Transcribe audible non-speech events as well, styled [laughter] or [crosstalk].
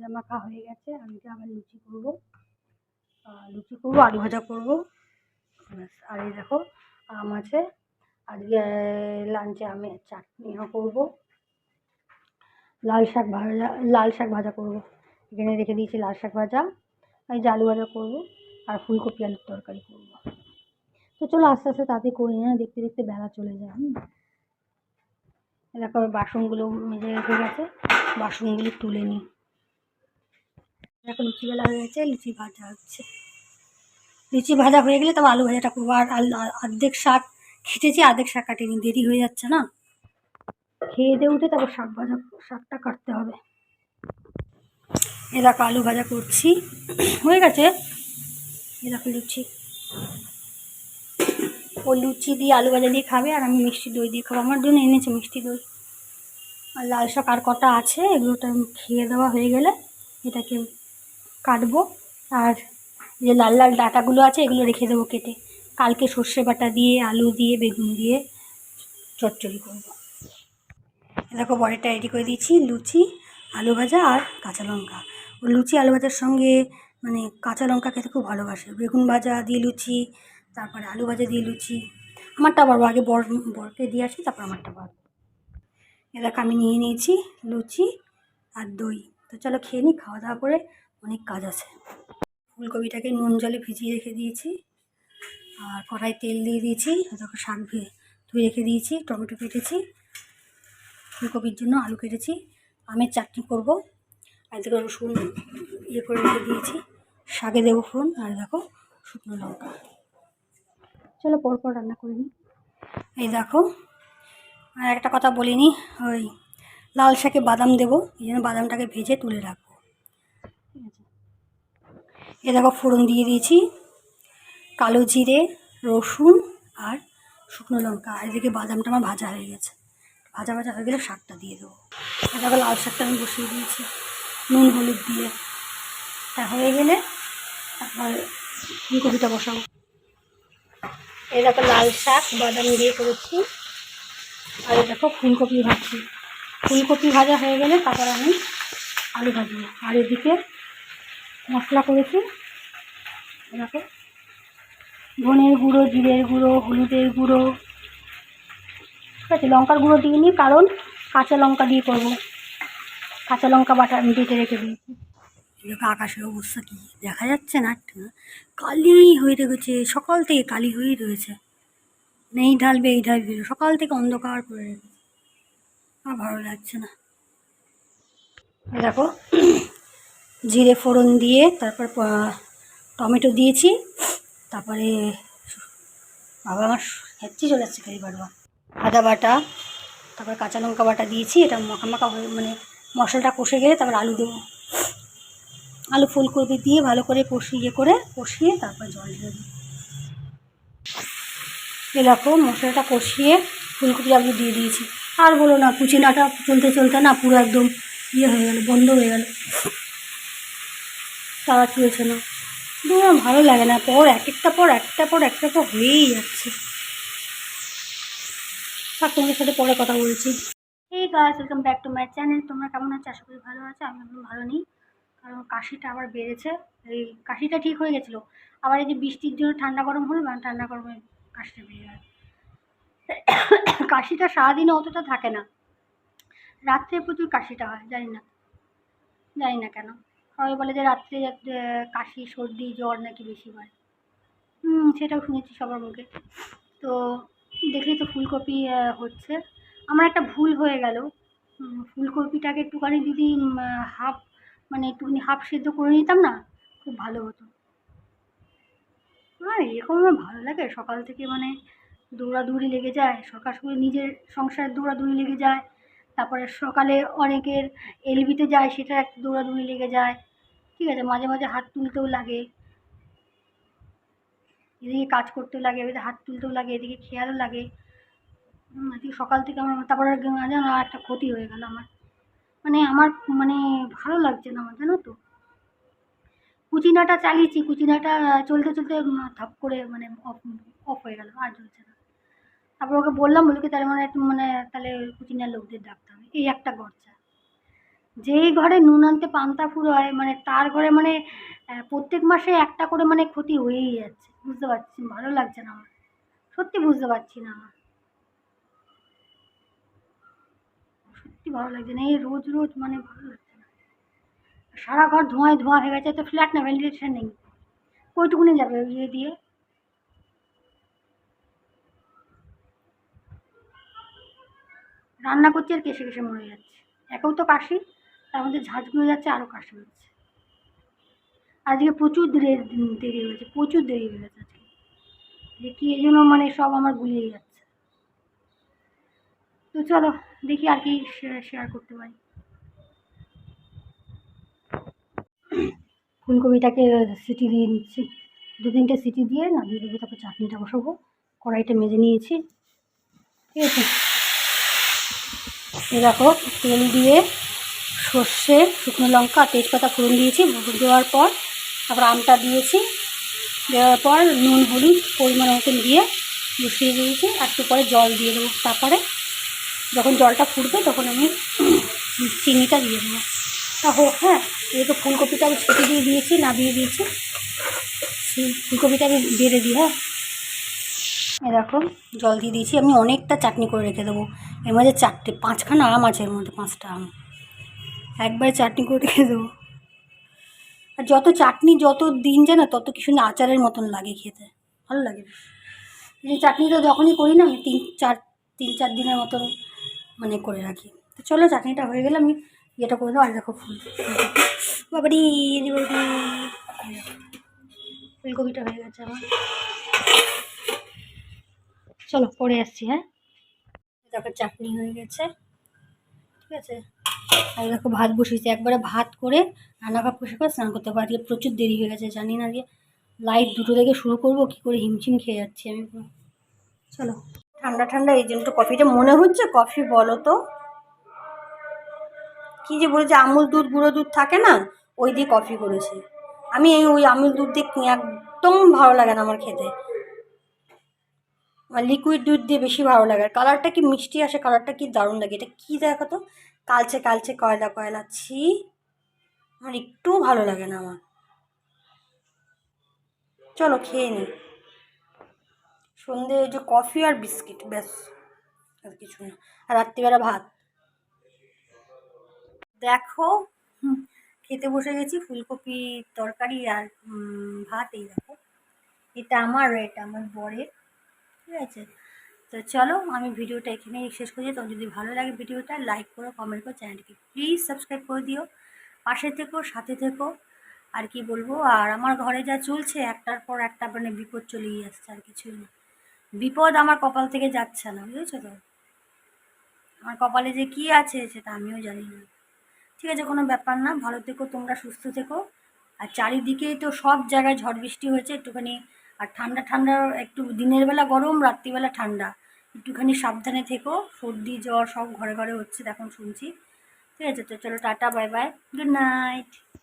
ভাজা মাখা হয়ে গেছে আমি এটা আবার লুচি করব। লুচি করব, আলু ভাজা করব। আর এই দেখো, আম আছে। আজকে লাঞ্চে আমের চাটনিও করব। লাল শাক ভাজা, লাল শাক ভাজা করব। এখানে রেখে দিয়েছি লাল শাক ভাজা। এই যে আলু ভাজা করব, আর ফুলকপি আলুর তরকারি করব। তো চলো আস্তে আস্তে তাতে করি না দেখতে দেখতে বেলা চলে যায়, হুম। এরকম বাসনগুলো মেজে রেখে গেছে। বাসনগুলো তুলে নিই। দেখো লুচি বেলা হয়ে গেছে, লুচি ভাজা হচ্ছে। লুচি ভাজা হয়ে গেলে তবে আলু ভাজাটা করব। আর অর্ধেক শাক খেটেছি, অর্ধেক শাক কাটিনি। দেরি হয়ে যাচ্ছে না? খেয়ে দিয়ে উঠে তারপর শাক ভাজা, শাকটা কাটতে হবে। এরকম আলু ভাজা করছি। হয়ে গেছে? এরকম লুচি। ও লুচি দিয়ে আলু ভাজা দিয়ে খাবে, আর আমি মিষ্টি দই দিয়ে খাব। আমার জন্য এনেছে মিষ্টি দই। আর লাল শাক আর কটা আছে, এগুলোটা খেয়ে দেওয়া হয়ে গেলে এটাকে কাটবো। আর যে লাল লাল ডাঁটাগুলো আছে, এগুলো রেখে দেবো কেটে। কালকে সর্ষে বাটা দিয়ে, আলু দিয়ে, বেগুন দিয়ে চচ্চড়ি করব। দেখো, বড়িটা রেডি করে দিয়েছি, লুচি, আলু ভাজা আর কাঁচা লঙ্কা। ও লুচি, আলু ভাজার সঙ্গে মানে কাঁচা লঙ্কা খেতে খুব ভালোবাসে। বেগুন ভাজা দিয়ে লুচি, তারপরে আলু ভাজা দিয়ে লুচি। আমারটা পারব আগে বর, বরকে দিয়ে আসি, তারপর আমারটা পারব এ দেখো, আমি নিয়ে নিয়েছি লুচি আর দই। তো চলো খেয়ে নিই খাওয়া দাওয়া করে অনেক কাজ আছে। ফুলকপিটাকে নুন জলে ভিজিয়ে রেখে দিয়েছি। আর কড়াই তেল দিয়ে দিয়েছি। দেখো শাক ধুয়ে রেখে দিয়েছি, টমেটো কেটেছি, ফুলকপির জন্য আলু কেটেছি। আমের চাটনি করব। আর দেখো রসুন ইয়ে করে রেখে দিয়েছি। শাকে দেবো ফোড়ন, আর দেখো শুকনো লঙ্কা। চলো পরপর রান্না করে নিই। এই দেখো, আর একটা কথা বলিনি, ওই লাল শাকে বাদাম দেবো। এই জন্য বাদামটাকে ভেজে তুলে রাখব। এ দেখো ফোড়ন দিয়ে দিয়েছি। কালো জিরে, রসুন আর শুকনো লঙ্কা। আর এদিকে বাদামটা আমার ভাজা হয়ে গেছে। ভাজা ভাজা হয়ে গেলে শাকটা দিয়ে দেবো। আর দেখো লাল শাকটা আমি বসিয়ে দিয়েছি। নুন, হলুদ দিয়ে। তা হয়ে গেলে তারপর ফুলকপিটা বসাবো। এই দেখো লাল শাক, বাদাম দিয়ে করেছি। আর দেখো ফুলকপি ভাজছি ফুলকপি ভাজা হয়ে গেলে তারপর আমি আলু ভাজবো আর এদিকে মশলা করেছি। দেখো ধনের গুঁড়ো জিরের গুঁড়ো হলুদের গুঁড়ো। ঠিক আছে লঙ্কার গুঁড়ো দিইনি কারণ কাঁচা লঙ্কা দিয়ে করব। কাঁচা লঙ্কা বাটা আমি বেটে রেখে দিয়েছি। এদিকে আকাশের অবস্থা কি? দেখা যাচ্ছে না একটু। কালি হয়ে রেখেছে সকাল থেকে কালি হয়েই রয়েছে। নেই ঢালবে এই ঢালবে সকাল থেকে অন্ধকার করে রেখেছে। আর ভালো লাগছে না। দেখো জিরে ফোড়ন দিয়ে তারপর টমেটো দিয়েছি। তারপরে বাবা আমার হেঁচি চলে যাচ্ছে খালি বারবার আদা বাটা, তারপর কাঁচা লঙ্কা বাটা দিয়েছি। এটা মাখা মাখা হয়ে মানে মশলাটা কষে গেলে তারপর আলু দেবো। আলু ফুলকপি দিয়ে ভালো করে কষিয়ে করে কষিয়ে তারপর জল দিয়ে দেবো। এরকম মশলাটা কষিয়ে ফুলকপি আলু দিয়ে দিয়েছি। আর বলো না, কুচিনাটা চলতে চলতে না পুরো একদম ইয়ে হয়ে গেল, বন্ধ হয়ে গেল। তারা চলছে না। আমার ভালো লাগে না। পর এক একটা পর একটা পর একটা পর হয়েই যাচ্ছে। আর তোমাদের সাথে পরে কথা বলছি। এই গাছ welcome back to my channel তোমরা কেমন আছো? আশা করি ভালো আছো। আমি একদম ভালো নেই। কারণ কাশিটা আবার বেড়েছে। এই কাশিটা ঠিক হয়ে গেছিল। আবার এই যে বৃষ্টির জন্য ঠান্ডা গরম হলো না ঠান্ডা গরমে কাশিটা বেড়ে যায় কাশিটা সারাদিনে অতটা থাকে না। রাত্রে প্রচুর কাশিটা হয়, জানি না। জানি না কেন। সবাই বলে যে রাত্রে কাশি, সর্দি, জ্বর নাকি বেশি হয়। হুম, সেটাও শুনেছি সবার মুখে। তো দেখলেই তো ফুলকপি হচ্ছে। আমার একটা ভুল হয়ে গেল। ফুলকপিটাকে একটুখানি যদি হাফ মানে একটুখানি হাফ সেদ্ধ করে নিতাম না, খুব ভালো হতো। আর এরকম আমার ভালো লাগে। সকাল থেকে মানে দৌড়াদৌড়ি লেগে যায়। সকাল সকাল নিজের সংসারের দৌড়াদৌড়ি লেগে যায়। তারপরে সকালে অনেকের এলবিতে যায়, সেটা এক দৌড়াদৌড়ি লেগে যায়। ঠিক আছে, মাঝে মাঝে হাত তুলতেও লাগে। এদিকে কাজ করতেও লাগে, এদিকে হাত তুলতেও লাগে, এদিকে খেয়ালও লাগে। এদিকে সকাল থেকে আমার, তারপরে জানো আর একটা ক্ষতি হয়ে গেল আমার। মানে আমার মানে ভালো লাগছে না আমার, জানো তো? কুচিনাটা চালিয়েছি, কুচিনাটা চলতে চলতে থাপ করে মানে অফ অফ হয়ে গেল, আর চলছে না। তারপর ওকে বললাম বলে তাহলে মানে মানে তাহলে কুচিনার লোকদের ডাকতে হবে। এই একটা গরচা যেই ঘরে নুন আনতে পান্তা ফুরোয় মানে তার ঘরে মানে প্রত্যেক মাসে একটা করে মানে ক্ষতি হয়েই যাচ্ছে। বুঝতে পারছি, ভালো লাগছে না আমার। সত্যি বুঝতে পারছি না আমার। সত্যি ভালো লাগছে না, এই রোজ রোজ মানে ভালো লাগছে না। সারা ঘর ধোঁয়ায় ধোঁয়া হয়ে গেছে, তো ফ্ল্যাট না, ভেন্টিলেশন নেই। কইটুকুনি যাবে ইয়ে দিয়ে? রান্না করছি আর কেসে কেসে মরে যাচ্ছে। একেও তো কাশি। মধ্যে ঝাঁঝগুলো যাচ্ছে আরও কাশি হচ্ছে। আজকে প্রচুর দেরি দেরি হয়েছে প্রচুর দেরি হয়ে গেছে আজকে। যে কি এই জন্য মানে সব আমার গুলিয়ে যাচ্ছে। তো চলো, দেখি আর কি শেয়ার করতে পারি। ফুলকপিটাকে সিটি দিয়ে নিচ্ছি। দু তিনটে সিটি দিয়ে না, দিয়ে দেবো, তারপর চাটনিটা বসাবো। কড়াইটা মেজে নিয়েছি। ঠিক আছে? দেখো, তেল দিয়ে সর্ষে, শুকনো লঙ্কা, তেজপাতা ফোড়ন দিয়েছি। দেওয়ার পর তারপর আমটা দিয়েছি। দেওয়ার পর নুন, হলুদ পরিমাণ মতন দিয়ে বসিয়ে দিয়েছি। একটু পরে জল দিয়ে দেবো। তারপরে যখন জলটা ফুটবে তখন আমি [clears throat] চিনিটা দিয়ে দেবো। তা হোক হ্যাঁ এই তো ফুলকপিটা আমি ছেটে দিয়ে দিয়েছি, নাবিয়ে দিয়েছি। ফুলকপিটা আমি বেড়ে দিই হ্যাঁ। এরকম জল দিয়ে দিয়েছি। আমি অনেকটা চাটনি করে রেখে দেবো। এর মধ্যে চারটে, পাঁচখানা আম আছে এর মধ্যে, পাঁচটা আম। একবারে চাটনি করে রেখে দেবো। আর যত চাটনি, যত দিন যায় না, তত কি সুন্দর আচারের মতন লাগে খেতে। ভালো লাগে এই চাটনিটা যখনই করি না, আমি তিন, চার তিন, চার দিনের মতন মানে করে রাখি। তো চলো চাটনিটা হয়ে গেলে আমি ইয়েটা করে দেবো আর দেখো ফুল বাবারি ফুলকপিটা হয়ে গেছে আমার। চলো পরে আসছি হ্যাঁ? দেখো চাটনি হয়ে গেছে। ঠিক আছে? আর দেখো ভাত বসিয়েছি। একবারে ভাত করে রান্না ভাত বসে করে স্নান করতে পারি প্রচুর দেরি হয়ে গেছে, জানি না দিয়ে লাইট দুটো থেকে শুরু করব, কী করে হিমশিম খেয়ে যাচ্ছি আমি পুরো। চলো। ঠান্ডা ঠান্ডা, এই জন্য কফিটা মনে হচ্ছে কফি বলো তো। কী যে বলেছে, আমুল দুধ, গুঁড়ো দুধ থাকে না, ওই দিয়ে কফি করেছে। আমি এই ওই আমুল দুধ দিয়ে একদম ভালো লাগে না আমার খেতে। আমার লিকুইড দুধ দিয়ে বেশি ভালো লাগে। কালারটা কি মিষ্টি আসে কালারটা কি দারুণ লাগে, এটা কী দেখো তো কালচে কালচে কয়লা কয়লা, ছি। আমার একটু ভালো লাগে না আমার। চলো খেয়ে নিই সন্ধে যে কফি আর বিস্কিট, ব্যাস। আর কিছু না। আর রাত্রিবেলা ভাত। দেখো খেতে বসে গেছি, ফুলকপি তরকারি আর ভাত এই দেখো। এটা আমার এটা আমার বরের। ঠিক আছে? তো চলো, আমি ভিডিওটা এখানেই শেষ করছি তো যদি ভালো লাগে ভিডিওটা লাইক করো কমেন্ট করো চ্যানেলটিকে প্লিজ সাবস্ক্রাইব করে দিও। পাশে থেকো, সাথে থেকো। আর কি বলব, আর আমার ঘরে যা চলছে, একটার পর একটা মানে বিপদ চলেই আসছে, আর কিছুই না। বিপদ আমার কপাল থেকে যাচ্ছে না, বুঝেছ তো? আমার কপালে যে কি আছে, সেটা আমিও জানি না। ঠিক আছে, কোনো ব্যাপার না। ভালো থেকো, তোমরা সুস্থ থেকো। আর চারিদিকেই তো সব জায়গায় ঝড় বৃষ্টি হয়েছে, একটুখানি আর ঠান্ডা ঠান্ডা একটু দিনের বেলা গরম, রাত্রিবেলা ঠান্ডা। একটুখানি সাবধানে থেকো, সর্দি, জ্বর সব ঘরে ঘরে হচ্ছে, এখন শুনছি। ঠিক আছে, তো চলো tata, bye bye. Good night.